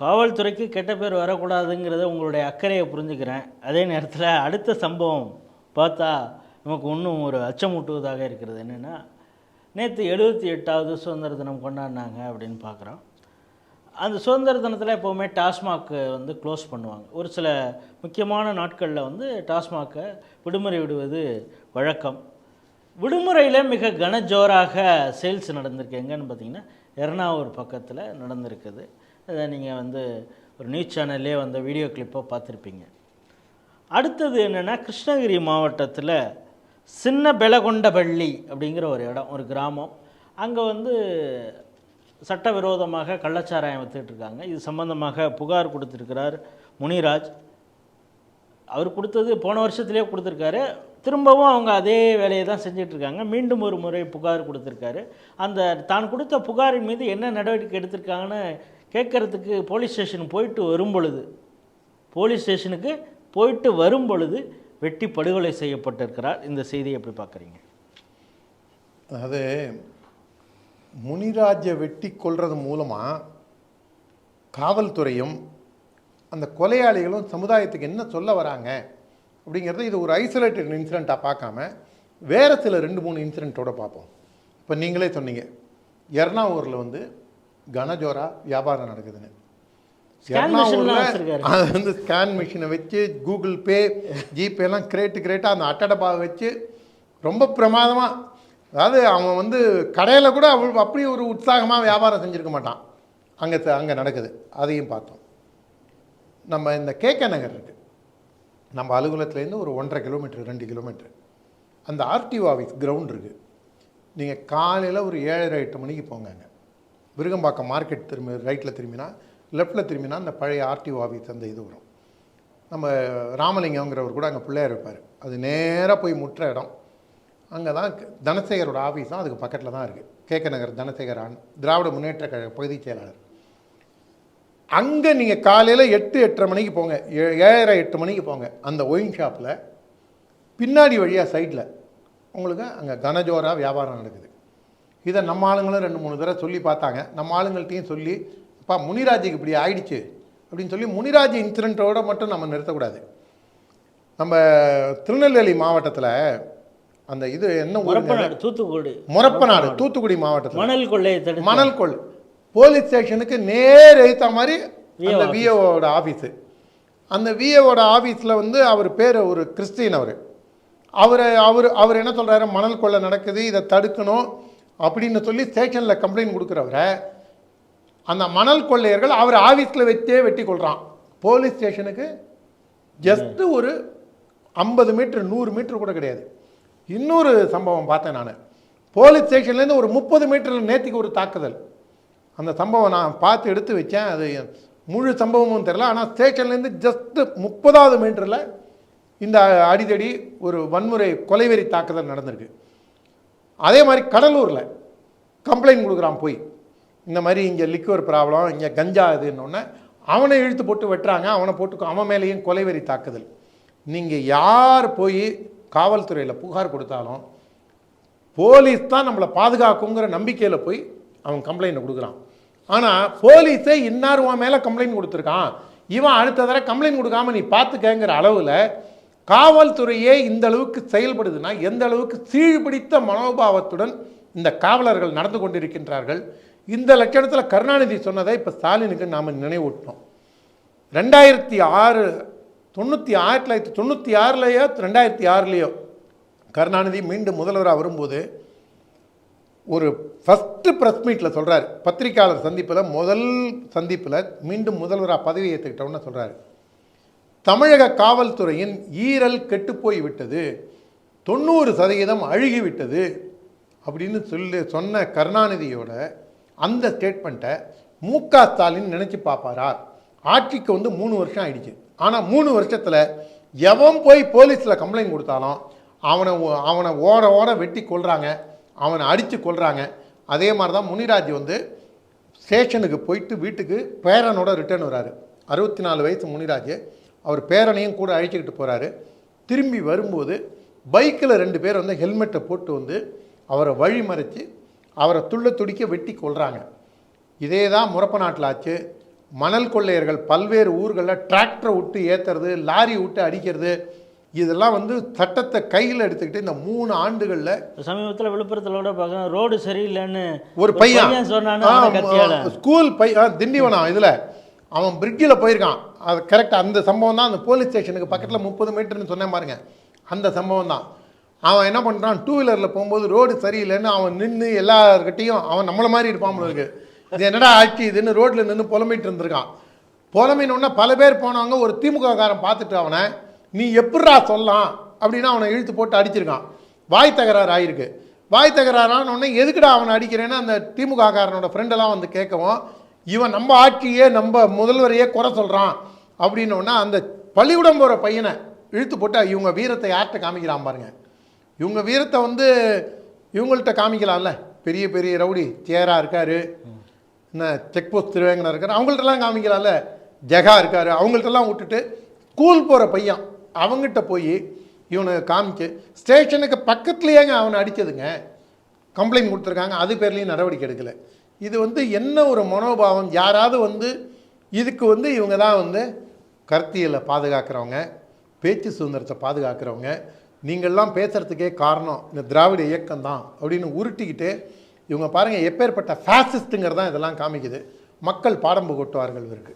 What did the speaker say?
காவல்துறைக்கு கெட்ட பேர் வரக்கூடாதுங்கிறத உங்களுடைய அக்கறையை புரிஞ்சுக்கிறேன். அதே நேரத்தில் அடுத்த சம்பவம் பார்த்தா நமக்கு இன்னும் ஒரு அச்சமூட்டுவதாக இருக்கிறது. என்னென்னா நேற்று எழுபத்தி எட்டாவது சுதந்திர தினம் கொண்டாடினாங்க அப்படின்னு பார்க்குறோம் அந்த சுதந்திர தினத்தில் எப்போவுமே டாஸ்மாக்கு வந்து க்ளோஸ் பண்ணுவாங்க. ஒரு சில முக்கியமான நாட்களில் வந்து டாஸ்மாக்கை விடுமுறை விடுவது வழக்கம். விடுமுறையில் மிக கனஜோராக சேல்ஸ் நடந்திருக்கு. எங்கன்னு பார்த்தீங்கன்னா எர்ணாவூர் பக்கத்தில் நடந்திருக்குது. அதை நீங்கள் வந்து ஒரு நியூஸ் சேனல்லே வந்த வீடியோ கிளிப்பை பார்த்துருப்பீங்க. அடுத்தது என்னென்னா கிருஷ்ணகிரி மாவட்டத்தில் சின்ன பெலகொண்டபள்ளி அப்படிங்கிற ஒரு இடம் ஒரு கிராமம். அங்கே வந்து சட்டவிரோதமாக கள்ளச்சாராயம் வித்துட்டு இருக்காங்க. இது சம்பந்தமாக புகார் கொடுத்துருக்கிறார் முனிராஜ். அவர் கொடுத்தது போன வருஷத்துலேயே கொடுத்துருக்காரு. திரும்பவும் அவங்க அதே வேலையை தான் செஞ்சிட்ருக்காங்க மீண்டும் ஒரு முறை புகார் கொடுத்துருக்காரு. அந்த தான் கொடுத்த புகாரின் மீது என்ன நடவடிக்கை எடுத்திருக்காங்கன்னு கேட்குறதுக்கு போலீஸ் ஸ்டேஷன் போயிட்டு வரும் பொழுது போலீஸ் ஸ்டேஷனுக்கு போயிட்டு வரும் பொழுது வெட்டி படுகொலை செய்யப்பட்டிருக்கிறார். இந்த செய்தியை எப்படி பார்க்குறீங்க? அதாவது முனிராஜை வெட்டி கொல்றது மூலமாக காவல்துறையும் அந்த கொலையாளிகளும் சமுதாயத்துக்கு என்ன சொல்ல வராங்க அப்படிங்கிறத இது ஒரு ஐசோலேட்டட் இன்சிடெண்ட்டாக பார்க்காம வேறு சில ரெண்டு மூணு இன்சிடெண்ட்டோடு பார்ப்போம். இப்போ நீங்களே சொன்னீங்க எர்ணாவூரில் வந்து கனஜோரா வியாபாரம் நடக்குதுன்னு. எல்லாம். அது வந்து ஸ்கேன் மிஷினை வச்சு கூகுள் பே ஜிபேலாம் கிரேட்டு கிரேட்டாக அந்த அட்டடப்பாவை வச்சு ரொம்ப பிரமாதமாக அதாவது அவன் வந்து கடையில் கூட அவள் அப்படி ஒரு உற்சாகமாக வியாபாரம் செஞ்சுருக்க மாட்டான். அங்கே அங்கே நடக்குது. அதையும் பார்த்தோம். நம்ம இந்த கேகே நகர் இருக்குது நம்ம அலுவலகத்துலேருந்து ஒரு ஒன்றரை கிலோமீட்டர் ரெண்டு கிலோமீட்டர் அந்த ஆர்டிஓ ஆஃபீஸ் கிரவுண்ட் இருக்குது நீங்கள் காலையில் ஒரு ஏழரை எட்டு மணிக்கு போங்க விருகம்பாக்கம் மார்க்கெட் திரும்பி ரைட்டில் திரும்பினா லெஃப்ட்டில் திரும்பினா அந்த பழைய ஆர்டிஓ ஆஃபீஸ் அந்த இது வரும். நம்ம ராமலிங்கங்கிறவர் கூட அங்கே பிள்ளையார் இருப்பார். அது நேராக போய் முற்ற இடம். அங்கே தான் தனசேகரோட ஆஃபீஸ் தான் அதுக்கு பக்கத்தில் தான் இருக்குது கேக்க நகர் தனசேகர் ஆண் திராவிட முன்னேற்ற கழக பகுதிச் செயலாளர். அங்கே நீங்கள் காலையில் எட்டு எட்டரை மணிக்கு போங்க. ஏ- ஏழரை எட்டு மணிக்கு போங்க. அந்த ஒயின் ஷாப்பில் பின்னாடி வழியாக சைடில் உங்களுக்கு அங்கே கனஜோராக வியாபாரம் நடக்குது. இதை நம்ம ஆளுங்களும் ரெண்டு மூணு தடவை சொல்லி பார்த்தாங்க. நம்ம ஆளுங்கள்ட்டையும் சொல்லி அப்பா முனிராஜுக்கு இப்படி ஆயிடுச்சு. அப்படின்னு சொல்லி முனிராஜ் இன்சிடெண்ட்டோட மட்டும் நம்ம நிறுத்தக்கூடாது. நம்ம திருநெல்வேலி மாவட்டத்தில் அந்த இது என்ன ஊருங்க? முறப்பநாடு தூத்துக்குடி. முறப்பநாடு தூத்துக்குடி மாவட்டத்தில். மணல் தடுத்து. மணல் கொள். போலீஸ் ஸ்டேஷனுக்கு நேர் எழுத்த மாதிரி அந்த விஏஓட ஆஃபீஸு அந்த விஏஓட ஆஃபீஸில் வந்து அவர் பேர் ஒரு கிறிஸ்டின் அவர். அவர் அவர் அவர் என்ன சொல்கிறாரு மணல் கொள்ளை நடக்குது இதை தடுக்கணும். அப்படின்னு சொல்லி ஸ்டேஷனில் கம்ப்ளைண்ட் கொடுக்குறவரை அந்த மணல் கொள்ளையர்கள் அவர் ஆஃபீஸில் வச்சே வெட்டி கொள்கிறான் போலீஸ் ஸ்டேஷனுக்கு ஜஸ்ட்டு ஒரு ஐம்பது மீட்ரு நூறு மீட்ரு கூட கிடையாது. இன்னொரு சம்பவம் பார்த்தேன் நான். போலீஸ் ஸ்டேஷன்லேருந்து ஒரு முப்பது மீட்டரில் நேற்றுக்கு ஒரு தாக்குதல். அந்த சம்பவம் நான் பார்த்து எடுத்து வச்சேன். அது முழு சம்பவமும் தெரில ஆனால் ஸ்டேஷன்லேருந்து ஜஸ்ட்டு முப்பதாவது மீட்டரில் இந்த அடிதடி ஒரு வன்முறை கொலைவெறி தாக்குதல் நடந்திருக்கு. அதே மாதிரி கடலூரில் கம்ப்ளைண்ட் கொடுக்குறான் போய். இந்த மாதிரி இங்கே லிக்வர் ப்ராப்ளம் இங்கே கஞ்சா இதுன்னொன்னே அவனை இழுத்து போட்டு வெட்டுறாங்க. அவனை போட்டு அவன் மேலேயும் கொலைவெறி தாக்குதல். நீங்கள் யார் போய் காவல்துறையில் புகார் கொடுத்தாலும் போலீஸ் தான் நம்மளை பாதுகாக்குங்கிற நம்பிக்கையில் போய் அவன் கம்ப்ளைண்ட் கொடுக்குறான். ஆனால் போலீஸே இன்னார் உன் மேலே கம்ப்ளைண்ட் கொடுத்துருக்கான். இவன் அடுத்த தடவை கம்ப்ளைண்ட் கொடுக்காம நீ பார்த்துக்கங்கிற அளவில் காவல்துறையே இந்த அளவுக்கு செயல்படுதுன்னா எந்த அளவுக்கு சீழ்பிடித்த மனோபாவத்துடன் இந்த காவலர்கள் நடந்து கொண்டிருக்கின்றார்கள் இந்த லட்சணத்தில் கருணாநிதி சொன்னதை இப்போ ஸ்டாலினுக்கு நாம் நினைவூட்டினோம் ரெண்டாயிரத்தி ஆறு தொண்ணூற்றி ஆயிரத்தி தொள்ளாயிரத்தி தொண்ணூற்றி ஆறுலையோ ரெண்டாயிரத்தி ஆறுலேயோ கருணாநிதி மீண்டும் முதல்வராக வரும்போது ஒரு ஃபஸ்ட்டு ப்ரெஸ் மீட்டில் சொல்கிறார் பத்திரிக்கையாளர் சந்திப்பில் முதல் சந்திப்பில் மீண்டும் முதல்வராக பதவி ஏற்றுக்கிட்டோன்னு சொல்கிறாரு தமிழக காவல்துறையின் ஈரல் கெட்டுப்போய் விட்டது. தொண்ணூறு சதவீதம் அழுகிவிட்டது அப்படின்னு சொல்லி சொன்ன கருணாநிதியோட அந்த ஸ்டேட்மெண்ட்டை மு க ஸ்டாலின் நினச்சி பார்ப்பாரா ஆட்சிக்கு வந்து மூணு வருஷம் ஆயிடுச்சு. ஆனால் மூணு வருஷத்தில் எவன் போய் போலீஸில் கம்ப்ளைண்ட் கொடுத்தாலும் அவனை அவனை ஓட ஓட வெட்டி கொள்கிறாங்க அவனை அடித்து கொள்கிறாங்க அதே மாதிரி தான் முனிராஜ் வந்து ஸ்டேஷனுக்கு போயிட்டு வீட்டுக்கு பேரனோட ரிட்டர்ன் வராரு அறுபத்தி நாலு வயசு முனிராஜ். அவர் பேரனையும் கூட அழைச்சிக்கிட்டு போகிறாரு திரும்பி வரும்போது பைக்கில் ரெண்டு பேர் வந்து ஹெல்மெட்டை போட்டு வந்து அவரை வழி மறைச்சு அவரை துள்ள துடிக்க வெட்டி கொல்றாங்க. இதே தான் முறப்ப நாட்டில் ஆச்சு. மணல் கொள்ளையர்கள் பல்வேறு ஊர்களில் டிராக்டரை விட்டு ஏற்றுறது லாரி விட்டு அடிக்கிறது. இதெல்லாம் வந்து சட்டத்தை கையில் எடுத்துக்கிட்டு இந்த மூணு ஆண்டுகளில் சமீபத்தில் விழுப்புரத்தில் கூட பார்க்கணும் ரோடு சரியில்லைன்னு ஒரு பையன். ஆ, ஸ்கூல் பை ஆ, திண்டிவனம் இதில். அவன் பிரிட்ஜில் போயிருக்கான். அது கரெக்டாக அந்த சம்பவம் தான் அந்த போலீஸ் ஸ்டேஷனுக்கு பக்கத்தில் முப்பது மீட்டர்னு சொன்னேன் பாருங்க. அந்த சம்பவம் தான். அவன் என்ன பண்ணுறான் டூ வீலரில் போகும்போது ரோடு சரியில்லைன்னு அவன் நின்று எல்லார்கிட்டையும் அவன் நம்மளை மாதிரி இருப்பான் இருக்கு. இது என்னடா ஆட்சி இதுன்னு ரோட்டில் நின்று புலம்பிட்டு இருந்திருக்கான். புலம்பினோடனே பல பேர் போனவங்க ஒரு திமுககாரன் பார்த்துட்டு அவனை நீ எப்பட்றா சொல்லலாம்? அப்படின்னு அவனை இழுத்து போட்டு அடிச்சிருக்கான். வாய் தகராறு ஆயிருக்கு. வாய் தகராறான உடனே எதுக்குடா அவனை அடிக்கிறேன்னு? அந்த திமுக காரனோட ஃப்ரெண்டெல்லாம் வந்து கேட்கவும் இவன் நம்ம ஆட்சியே நம்ம முதல்வரையே குறை சொல்கிறான் அப்படின்னோடனே அந்த பள்ளிக்கூடம் போகிற பையனை இழுத்து போட்டு இவங்க வீரத்தை யார்கிட்ட காமிக்கிறான் பாருங்க. இவங்க வீரத்தை வந்து இவங்கள்ட்ட காமிக்கலாம்ல. பெரிய பெரிய ரவுடி சேரா இருக்காரு. என்ன செக் போஸ்ட் திருவேங்கனா இருக்காரு. அவங்கள்ட்டலாம் காமிக்கலாம்ல. ஜெகா இருக்காரு. அவங்கள்ட்டலாம் விட்டுட்டு ஸ்கூல் போகிற பையன் அவங்ககிட்ட போய் இவனை காமிச்சு ஸ்டேஷனுக்கு பக்கத்துலேயேங்க அவனை அடிச்சதுங்க. கம்ப்ளைண்ட் கொடுத்துருக்காங்க. அது பேர்லேயும் நடவடிக்கை எடுக்கலை. இது வந்து என்ன ஒரு மனோபாவம்? யாராவது வந்து இதுக்கு வந்து இவங்க தான் வந்து கருத்தியலை பாதுகாக்கிறவங்க பேச்சு சுதந்திரத்தை பாதுகாக்கிறவங்க நீங்கள்லாம் பேசுகிறதுக்கே காரணம் இந்த திராவிட இயக்கம் தான் அப்படின்னு உருட்டிக்கிட்டு இவங்க பாருங்கள் எப்பேற்பட்ட ஃபேசிஸ்ட்டுங்கிறதான் இதெல்லாம் காமிக்குது. மக்கள் பாடம் புகட்டுவார்கள் இவருக்கு.